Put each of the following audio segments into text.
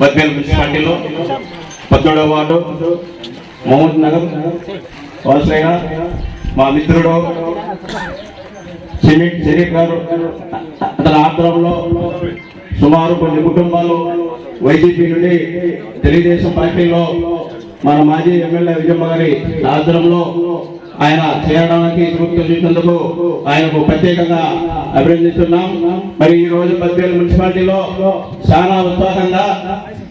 బద్వేల్ మున్సిపాలిటీలో పద్దెడవ వార్డు మహమూద్ నగర్ వాసులైన మా మిత్రుడు సిమెంట్ షరీఫ్ గారు అతని ఆధ్వర్యంలో సుమారు కొన్ని కుటుంబాలు వైసీపీ నుండి తెలుగుదేశం పార్టీలో మన మాజీ ఎమ్మెల్యే విజయమ్మ గారి ఆధ్వర్యంలో ఆయన చేరడానికి స్ఫూర్తి చూసినందుకు ఆయనకు ప్రత్యేకంగా అభినందిస్తున్నాం. మరి ఈ రోజు పద్దెనిమిది మున్సిపాలిటీలో చాలా ఉత్సాహంగా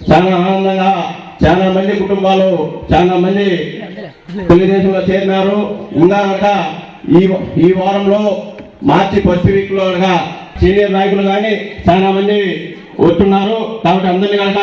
చాలా ఆనందంగా చాలా మంది కుటుంబాలు చాలా మంది తెలుగుదేశంలో చేరినారు. ఇంకా ఈ ఈ వారంలో మార్చి ఫస్ట్ వీక్లో సీనియర్ నాయకులు కానీ చాలా మంది వస్తున్నారు. కాబట్టి అందరినీ కనుక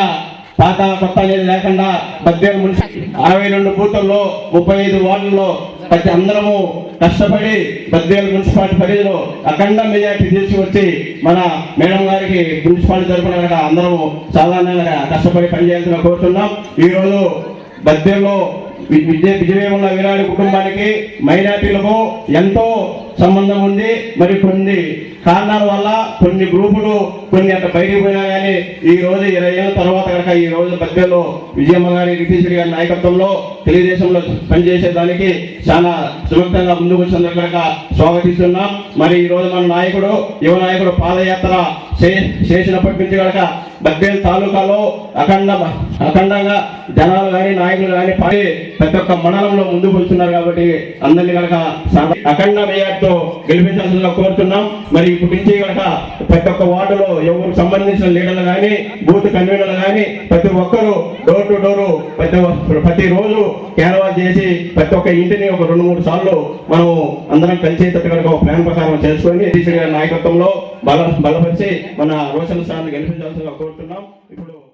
పాత కొత్త అనేది లేకుండా పద్దెనిమిది మున్సిపల్ అరవై రెండు బూతుల్లో ముప్పై ఐదు వార్డుల్లో ప్రతి అందరము కష్టపడి పద్దెనిమిది మున్సిపాలిటీ పరిధిలో అఖండ మెజార్టీ తీసుకొచ్చి మన మేడం గారికి మున్సిపాలిటీ తరఫున అందరము సాధారణంగా కష్టపడి పనిచేయాల్సిన కోరుతున్నాం. ఈరోజు రోజు బద్దెల్లో విజయ విజయవేముల వీరాడి కుటుంబానికి మైనార్టీలకు ఎంతో సంబంధం ఉంది. మరి కొన్ని కారణాల వల్ల కొన్ని గ్రూపులు కొన్ని అంత బయటికి పోయినా కానీ ఈ రోజు ఇరవై ఏళ్ళ తర్వాత కనుక ఈ రోజు మధ్యలో విజయమ్మ గారి నితీష్ గారి నాయకత్వంలో తెలుగుదేశంలో పనిచేసేదానికి చాలా సుముఖంగా ముందుకు వచ్చిన కనుక స్వాగతిస్తున్నాం. మరి ఈ రోజు మన నాయకుడు యువ నాయకుడు పాదయాత్ర చే- చేసినప్పటి నుంచి కనుక బద్వేల్ తాలూకాలో అఖండ అఖండంగా జనాలు కానీ నాయకులు కానీ పడి ప్రతి ఒక్క మండలంలో ముందుకు వస్తున్నారు కాబట్టి అందరినీ కనుక అఖండ మేయర్తో గెలిపించాల్సిందిగా కోరుతున్నాం. మరి ఇప్పటి నుంచి కనుక ప్రతి ఒక్క వార్డులో ఎవరు సంబంధించిన లీడర్లు కానీ బూత్ కన్వీనర్లు కానీ ప్రతి ఒక్కరు డోర్ టు డోర్ ప్రతి ఒక్క- ప్రతి రోజు క్యాన్వాస్ చేసి ప్రతి ఒక్క ఇంటిని ఒక రెండు మూడు సార్లు మనం అందరం కలిసేటట్టు కనుక ఒక ప్లాన్ ప్రకారం చేసుకొని టీసీ గారి నాయకత్వంలో బల బలపరిచి మన రోషన్ సార్ని గెలిపించాల్సిందిగా కోరుతున్నాం. ఇప్పుడు